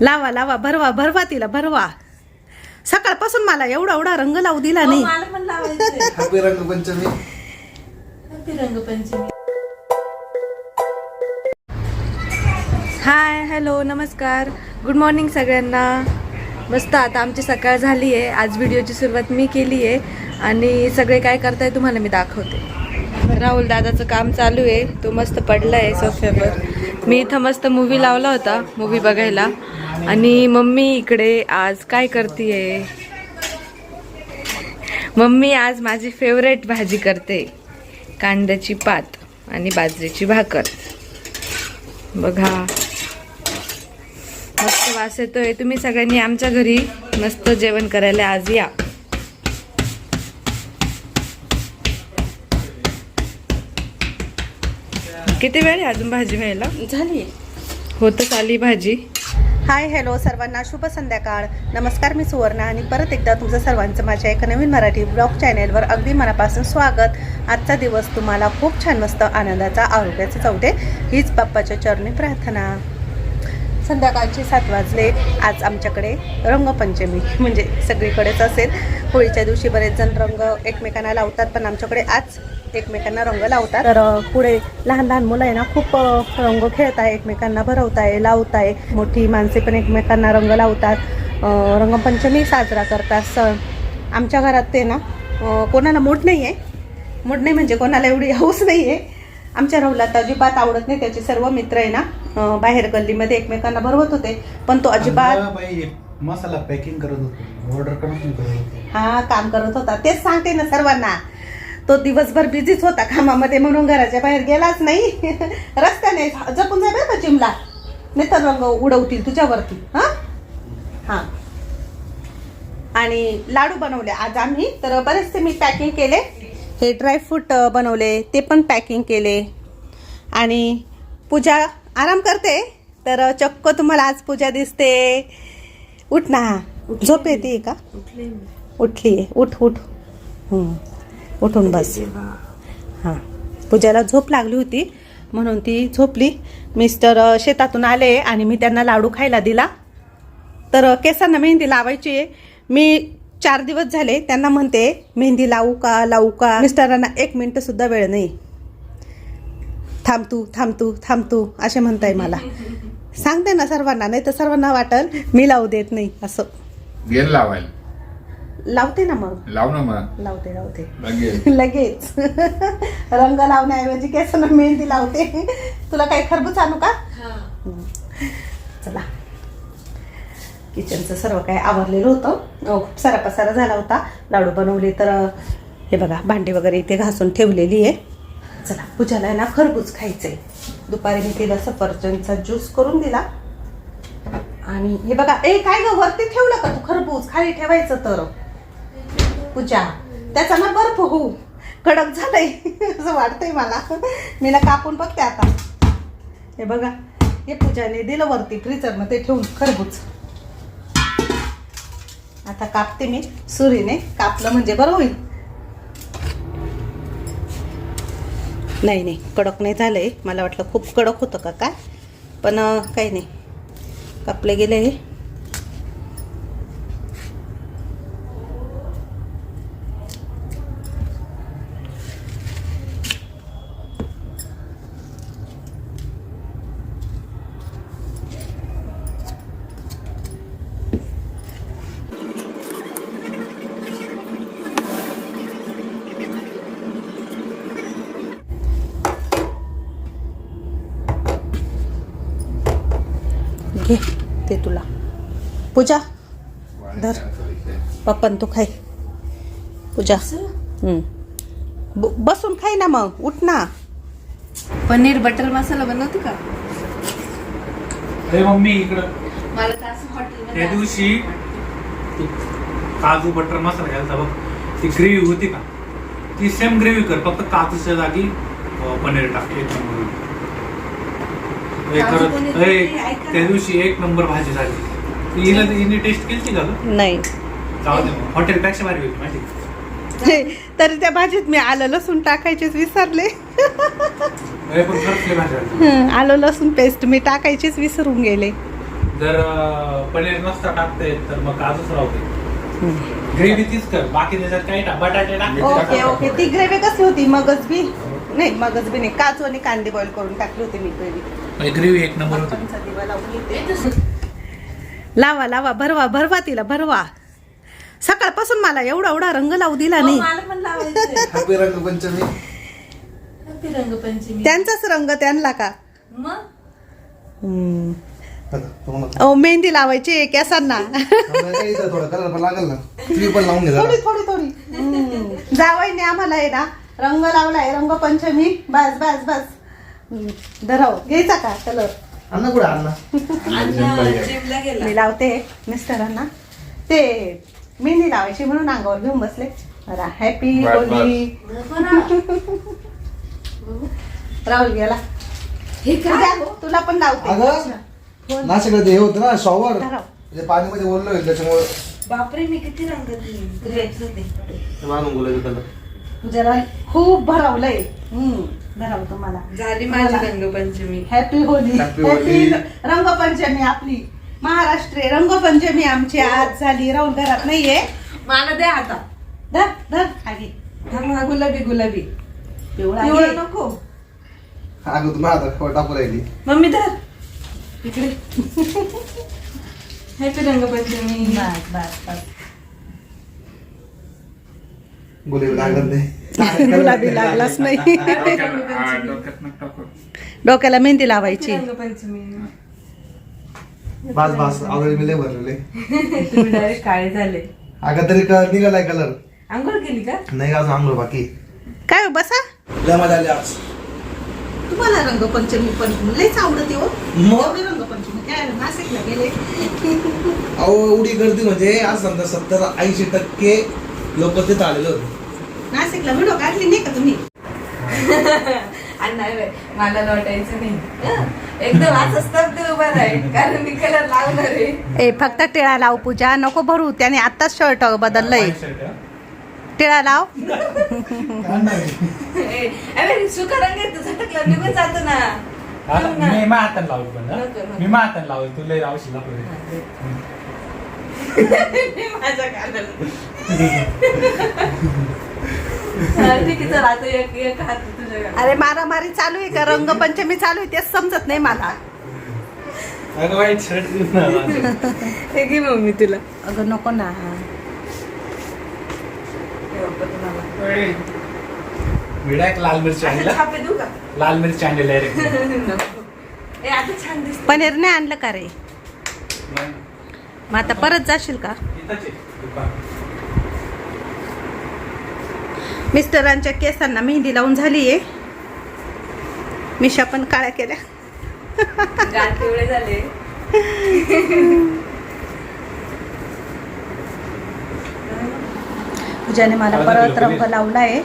लावा लावा भरवा भरवा तिला भरवा. सकाळपासून मला एवढा एवढा रंग लावू दिला नाही. मला पण लावायचंय. Happy Rangpanchami. Happy Rangpanchami. Hi hello नमस्कार. गुड मॉर्निंग सगळ्यांना. मस्त आता आमची सकाळ झाली आहे आज व्हिडिओची सुरुवात मी केली आहे आणि सगळे काय करताय तुम्हाला मी दाखवते. राहुल दादाचं काम चालू आहे. तो मस्त पडला आहे सोफ्यावर. मी इथं मस्त मूवी लावला होता मूवी बघायला. आणि मम्मी इकडे आज काय करते मम्मी आज माझी फेवरेट भाजी करते. कांद्याची पात आणि बाजरीची भाकर. बघा. मस्त वास येतोय. तुम्ही सगळ्यांनी आमच्या घरी मस्त जेवण करायला आज या. किती वेळ अजून भाजी व्हायला झाली. होतच आली भाजी. हाय हॅलो सर्वांना शुभ संध्याकाळ. नमस्कार मी सुवर्णा आणि परत एकदा तुमचं सर्वांचं माझ्या एका नवीन मराठी ब्लॉग चॅनेलवर अगदी मनापासून स्वागत. आजचा दिवस तुम्हाला खूप छान मस्त आनंदाचा आरोग्याचा दे. हीच बाप्पाच्या चरणी प्रार्थना. संध्याकाळचे सात वाजले. आज आमच्याकडे रंगपंचमी म्हणजे सगळीकडेच असेल. होळीच्या दिवशी बरेच जण रंग एकमेकांना लावतात पण आमच्याकडे आज एकमेकांना रंग लावतात. तर पुढे लहान लहान मुलं आहे ना खूप रंग खेळत आहे एकमेकांना भरवत आहे लावत आहे मोठी माणसे पण एकमेकांना रंग लावतात. रंगपंचमी साजरा करतात. सण आमच्या घरात ते ना कोणाला मूड नाही आहे मूड नाही म्हणजे कोणाला एवढी हौस नाही आहे आमच्या राहुला तर अजिबात आवडत नाही. त्याचे सर्व मित्र आहे ना बाहेर गल्लीमध्ये एकमेकांना भरवत होते. पण तो अजिबात मसाला पॅकिंग करत होतो. ऑर्डर करून करत हा काम करत होता. तेच सांगते ना सर्वांना. तो दिवसभर बिझीच होता कामामध्ये म्हणून घराच्या बाहेर गेलाच नाही. रस्त्याने जपून जाय बरं का जिमला. नाही तर रंग उडवतील तुझ्यावरती. हा? हा. आणि लाडू बनवले. आज आम्ही. तर बरेचसे मी पॅकिंग केले. हे ड्रायफ्रूट बनवले ते पण पॅकिंग केले. आणि पूजा आराम करते तर चक्क तुम्हाला आज पूजा दिसते. उठ ना. झोप येते का? उठली आहे उठ उठ. उठून बस. हां. पूजाला झोप लागली होती म्हणून ती झोपली. मिस्टर शेतातून आले आणि मी त्यांना लाडू खायला दिला. तर केसांना मेहंदी लावायची आहे. मी चार दिवस झाले त्यांना म्हणते मेहंदी लावू का लावू का? मिस्टरांना एक मिनटं सुद्धा वेळ नाही. थांब तू थांब तू थांब तू असे म्हणताय मला. सांगते ना सर्वांना नाही तर सर्वांना वाटल मी लावू देत नाही असं. गेल लावायला. लावते ना मग. लाव ना मग. लावते लावते. लगेच. लगेच. रंग लावण्याऐवजी केसांना मेहंदी लावते. तुला काही खरबूज आणू का? चला. किचनचं सर्व काय आवरलेलं होतं. खूप सारा पसारा झाला होता. लाडू बनवले तर हे बघा भांडी वगैरे इथे घासून ठेवलेली आहे. चला पूजाला आहे ना खरबूज खायचंय. दुपारी मी तिला सफरचंदचा ज्यूस करून दिला. आणि हे बघा ए काय ग वरती ठेवलं का तू खरबूज? खाली ठेवायचं तर. पूजा त्याचा ना बर्फ होऊ. कडक झालंय. असं वाटतंय मला. मी ना कापून बघते आता. हे बघा हे पूजाने दिलं वरती फ्रीजरमध्ये ठेवून खरबूज. आता कापते मी सुरीने. कापलं म्हणजे बरं होईल. नाही नाही कडक नाही झालंय. मला वाटलं खूप कडक होतं का काय? पण काही नाही. कापले गेले हे. ते तुला. पूजा धर. पप्पन तू खाय. पूजा. बसून खाय ना मग उठ ना. पनीर बटर मसाला बनवते का? अरे मम्मी इकडं. मला तर असं हॉटेल त्या दिवशी तू काजू बटर मसाला घालता बघ ती ग्रेव्ही होती का? ती सेम ग्रेव्ही कर फक्त काजूच्या जागी अं, पनीर टाक. एक नंबर. हे करत-. त्या दिवशी एक नंबर भाजी झाली. ती हिला हिने टेस्ट केली का ग नाही. जाऊ दे मग. हॉटेलपेक्षा भारी होती माहिती. का? तरी त्या भाजीत मी आलं लसूण टाकायचेच विसरले. अरे पण खरंच लय भारी झाली हं, आलं लसूण पेस्ट मी टाकायचीच विसरून गेले. जर अं, पनीर नसता टाकते तर मग काजूच राहते ग्रेव्ही तीच कर. बाकी त्याच्यात काही टाक. बटाटे टाक. Okay okay. ती ग्रेव्ही कसली होती? मगज बी? नाही मगज बी नाही. काजू आणि कांदे बॉईल करून टाकली होती मी ग्रेव्ही ग्रेव्ही एक नंबर होती. लावा लावा भरवा भरवा तिला भरवा. सकाळपासून मला एवढा एवढा रंग लावू दिला नाही. रंगपंचमी रंगपंचमी त्यांचाच रंग त्यांना का? अहो मेहंदी लावायची केसांना. थोडं. थोडी थोडी थोडी. जावाईने आम्हाला आहे ना. रंग लावलाय रंगपंचमी. बस बस बस. धराव. घ्यायचा का? कलर अण्णा कुठे अण्णा जिमला गेला. मी लावते मिस्टरांना. ते मेहंदी लावायची म्हणून अंगावर घेऊन बसले. हॅपी. होली. राहुल गेला. हे पूजा, तुला पण लावते. नाशिकला ते हे होतं ना शॉवर पाणीमध्ये ओरलं होईल त्याच्यामुळे. बापरे मी किती रंग पूजाला खूप भरावलंय. हम्म भराव तुम्हाला. झाली माझी Rangpanchami. Happy Holi Happy happy Holi. Rangpanchami आपली. महाराष्ट्रीय रंगपंचमी आमची आज झाली. राहुल घरात नाहीये. मला द्या आता. धर धर. आगे. थांब हा गुलाबी गुलाबी. पिवळा घे. नको. अगं आता टाकू राहिली मम्मी धर. इकडे. हॅपी रंगपंचमी. बस बस बस. गुलाबी लागत नाही. गुलाबी लागलाच नाही. हा. डोक्याला मेहंदी लावायची. बास बास ऑलरेडी मी लय भरलेले. डायरेक्ट काळे झाले. अगं तरी निघालाय कलर. आंघोळ केली का? नाही अजून आंघोळ बाकी. काय हो, बसा. लय मजा आली आज. तुम्हाला रंगपंचमी पण लयच आवडते हो. मग? एवढी रंगपंचमी काय नाशिकला गेले. अहो एवढी गर्दी म्हणजे आज समजा सत्तर ऐंशी टक्के लोक तिथं आलेले होते नाशिकला व्हिडिओ काढली नाही का तुम्ही आणि नाही बाई, मला लोटायचं नाही हं? एकदम असं स्तब्ध उभा राहील कारण मी कलर लावणार आहे ए फक्त टिळा लाव पूजा नको भरू त्याने आताच शर्ट बदललंय White shirt, हा? टिळा लाव ए, अरे सुका रंग येतो झटकला निघून जातो ना आता थांब ना. मी मा हाताने लावलं पण हा? नको. मी मा हाताने लावलं तुला लय लावशील ना पुढे. माझ्या कानाला. ठीक आहे चल आता एक एक हात तुझ्या कानाला. अरे मारामारी चालू आहे का? रंगपंचमी चालू आहे तेच समजत नाही मला. अगं वाईट शर्ट हे घे मम्मी तुला. अगं नको ना. हे. विडायक लाल मिरची आणला? लाल मिरची आणली डायरेक्ट नको. ए आता छान दिसत पनीर नाही आणलं का रे? मग आता परत जाशील का? मिस्टरांच्या केसांना मेहंदी लावून झाली आहे. मिशा पण काळ्या केल्या. झाले. पूजाने मला परत रंग पनीर. लावलाय.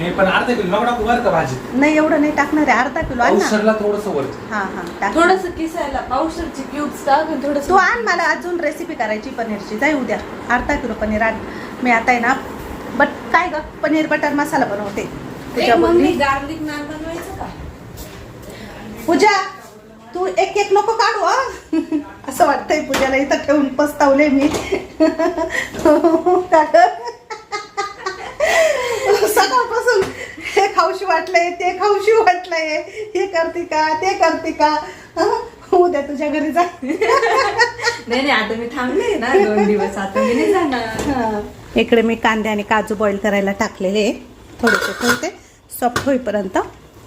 हे पण अर्धा किलो नको टाकू बरं का भाजी. नाही एवढं नाही टाकणार आहे अर्धा किलो आण ना. औषधला थोडस वरती हा हा टाक. थोडस किसायला पावसाची क्यूब्स टाक थोडस तू आण मला अजून रेसिपी करायची पनीरची. जाई उद्या अर्धा किलो पनीर आण. मी आता आहे ना बट काय ग? पनीर बटर मसाला बनवते. पूजा मम्मी बोलली? गार्लिक नान बनवायचं का? पूजा तू एक एक नको काढू हं? असं वाटतंय पूजाला इथं ठेवून पस्तावले मी. का ग? सकाळपासून हे खाऊशी वाटलंय ते खाऊशी वाटलंय. हे करते का ते करते का? हं? उद्या तुझ्या घरी जा. नाही नाही आता मी थांबले ना दोन दिवस. आता मी नाही जाणार. इकडे मी कांदे आणि काजू बॉईल करायला टाकलेले. थोडेसे ठेवते. सॉफ्ट होईपर्यंत.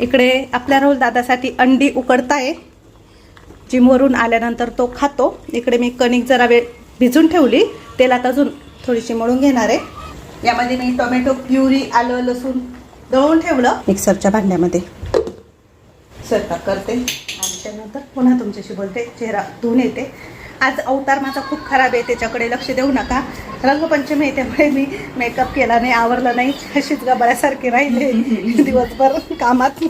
इकडे आपल्या राहुल दादासाठी अंडी उकडताय. जिमवरून आल्यानंतर तो खातो. इकडे मी कणिक जरा वेळ भिजून ठेवली. तेलात अजून थोडीशी मळून घेणार आहे. यामध्ये मी टोमॅटो प्युरी आलं लसूण दळून ठेवलं. मिक्सरच्या भांड्यामध्ये. स्वयंपाक करते. आणि त्यानंतर पुन्हा तुमच्याशी बोलते. चेहरा धुवून येते. आज अवतार माझा खूप खराब आहे त्याच्याकडे लक्ष देऊ नका. रंगपंचमी आहे त्यामुळे मी मेकअप केला नाही आवरलं नाही. अशीच गबळ्यासारखी राहिले. दिवसभर कामात.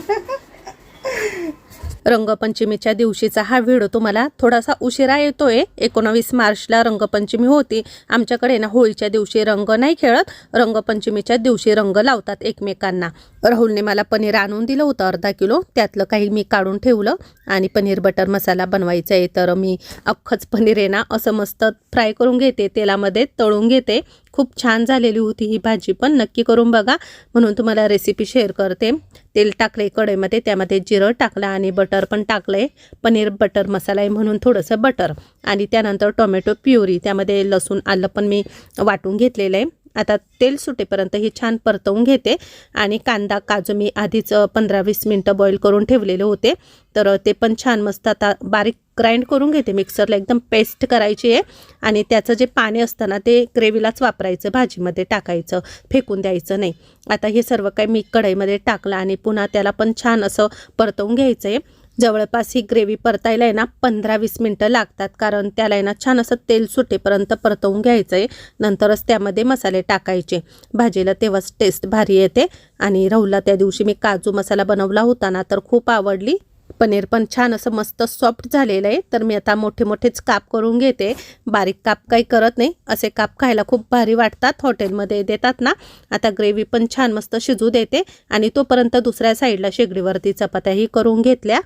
रंगपंचमीच्या दिवशीचा हा व्हिडिओ तुम्हाला थोडासा उशिरा येतोय. एकोणावीस मार्चला रंगपंचमी होती. आमच्याकडे ना होळीच्या दिवशी रंग नाही खेळत. रंगपंचमीच्या दिवशी रंग लावतात एकमेकांना. राहुलने मला पनीर आणून दिलं होतं अर्धा किलो. त्यातलं काही मी काढून ठेवलं आणि पनीर बटर मसाला बनवायचा आहे. तर मी अख्खंच पनीर आहे ना असं मस्त फ्राय करून घेते. तेलामध्ये तळून घेते. खूप छान झालेली होती ही भाजी पण. नक्की करून बघा. म्हणून तुम्हाला रेसिपी शेअर करते. तेल टाकले कढईमध्ये. त्यामध्ये जिरं टाकलं आणि बटर पण टाकलं पनीर बटर मसाला आहे म्हणून थोडंसं बटर. आणि त्यानंतर टोमॅटो प्युरी. त्यामध्ये लसूण आलं पण मी वाटून घेतलेलं आहे. आता तेल सुटेपर्यंत हे छान परतवून घेते आणि कांदा काजू मी आधीच पंधरा वीस मिनटं बॉईल करून ठेवलेले होते. तर ते पण छान मस्त आता बारीक ग्राइंड करून घेते. मिक्सरला एकदम पेस्ट करायची आहे आणि त्याचं जे पाणी असतं ना ते ग्रेव्हीलाच वापरायचं भाजीमध्ये टाकायचं फेकून द्यायचं नाही. आता हे सर्व काही मी कढईमध्ये टाकलं आणि पुन्हा त्याला पण छान असं परतवून घ्यायचं आहे जवळपास ही ग्रेव्ही परतायला आहे ना पंधरा वीस मिनटं लागतात. कारण त्याला आहे ना छान असं तेल सुटेपर्यंत परतवून घ्यायचं आहे नंतरच त्यामध्ये मसाले टाकायचे. भाजीला तेव्हाच टेस्ट भारी येते. आणि राहुलला त्या दिवशी मी काजू मसाला बनवला होता ना तर खूप आवडली. पनीर पण छान असं मस्त सॉफ्ट झालेलं आहे. तर मी आता मोठे मोठेच काप करून घेते. बारीक काप काही करत नाही. असे काप खायला खूप भारी वाटतात. हॉटेलमध्ये देतात ना. आता ग्रेव्ही पण छान मस्त शिजू देते. आणि तोपर्यंत दुसऱ्या साईडला शेगडीवरती चपात्याही करून घेतल्या.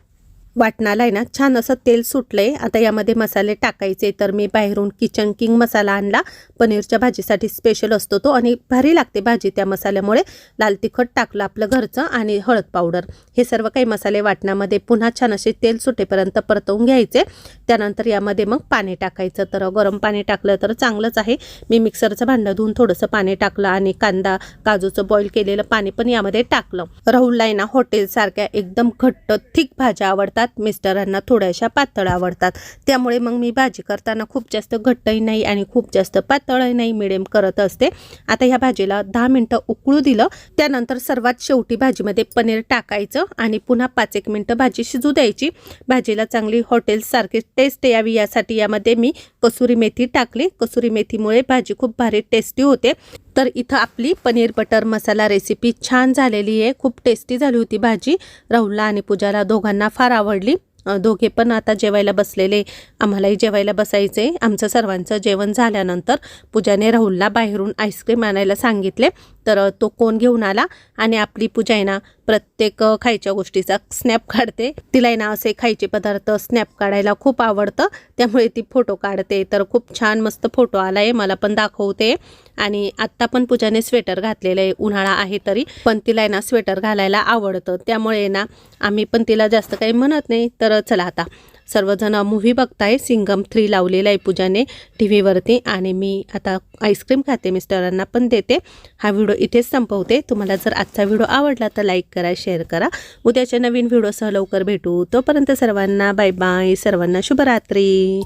वाटणाला आहे ना छान असं तेल सुटलंय. आता यामध्ये मसाले टाकायचे तर मी बाहेरून किचन किंग मसाला आणला. पनीरच्या भाजीसाठी स्पेशल असतो तो आणि भारी लागते भाजी त्या मसाल्यामुळे. लाल तिखट टाकलं आपलं घरचं आणि हळद पावडर. हे सर्व काही मसाले वाटणामध्ये पुन्हा छान असे तेल सुटेपर्यंत परतवून घ्यायचे. त्यानंतर यामध्ये मग पाणी टाकायचं. तर गरम पाणी टाकलं तर चांगलंच आहे. मी मिक्सरचं भांडं धुवून थोडंसं पाणी टाकलं आणि कांदा काजूचं बॉईल केलेलं पाणी पण यामध्ये टाकलं. राहुलला आहे ना हॉटेलसारख्या एकदम घट्ट थिक भाज्या आवडतात. मिस्टरांना थोड्याशा पातळ आवडतात. त्यामुळे मग मी भाजी करताना खूप जास्त घट्टही नाही आणि खूप जास्त पातळही नाही मिडियम करत असते. आता ह्या भाजीला दहा मिनटं उकळू दिलं. त्यानंतर सर्वात शेवटी भाजीमध्ये पनीर टाकायचं आणि पुन्हा पाच एक मिनटं भाजी शिजू द्यायची. भाजीला चांगली हॉटेलसारखी टेस्ट यावी यासाठी यामध्ये मी कसुरी मेथी टाकली. कसुरी मेथीमुळे भाजी खूप भारी टेस्टी होते. तर इथं आपली पनीर बटर मसाला रेसिपी छान झालेली आहे. खूप टेस्टी झाली होती भाजी. राहुलला आणि पूजाला दोघांना फार आवडली. दोघे पण आता जेवायला बसलेले आम्हालाही जेवायला बसायचे आमचं सर्वांचं जेवण झाल्यानंतर पूजाने राहुलला बाहेरून आईस्क्रीम आणायला सांगितले. तर तो कोण घेऊन आला आणि आपली पूजा आहे ना प्रत्येक खायच्या गोष्टीचा स्नॅप काढते. तिला आहे ना असे खायचे पदार्थ स्नॅप काढायला खूप आवडतं. त्यामुळे ती फोटो काढते. तर खूप छान मस्त फोटो आला आहे मला पण दाखवते. आणि आत्ता पण पूजाने स्वेटर घातलेलं आहे. उन्हाळा आहे तरी पण तिला आहे ना स्वेटर घालायला आवडतं. त्यामुळे ना आम्ही पण तिला जास्त काही म्हणत नाही. तर चला आता. सर्वजण मूव्ही बघताय. सिंगम थ्री लावलेला आहे पूजाने टी व्हीवरती आणि मी आता आईस्क्रीम खाते मिस्टरांना पण देते. हा व्हिडिओ इथेच संपवते. तुम्हाला जर आजचा व्हिडिओ आवडला तर लाईक करा शेअर करा. उद्याच्या नवीन व्हिडिओसह लवकर भेटू. तोपर्यंत सर्वांना बाय बाय सर्वांना शुभरात्री.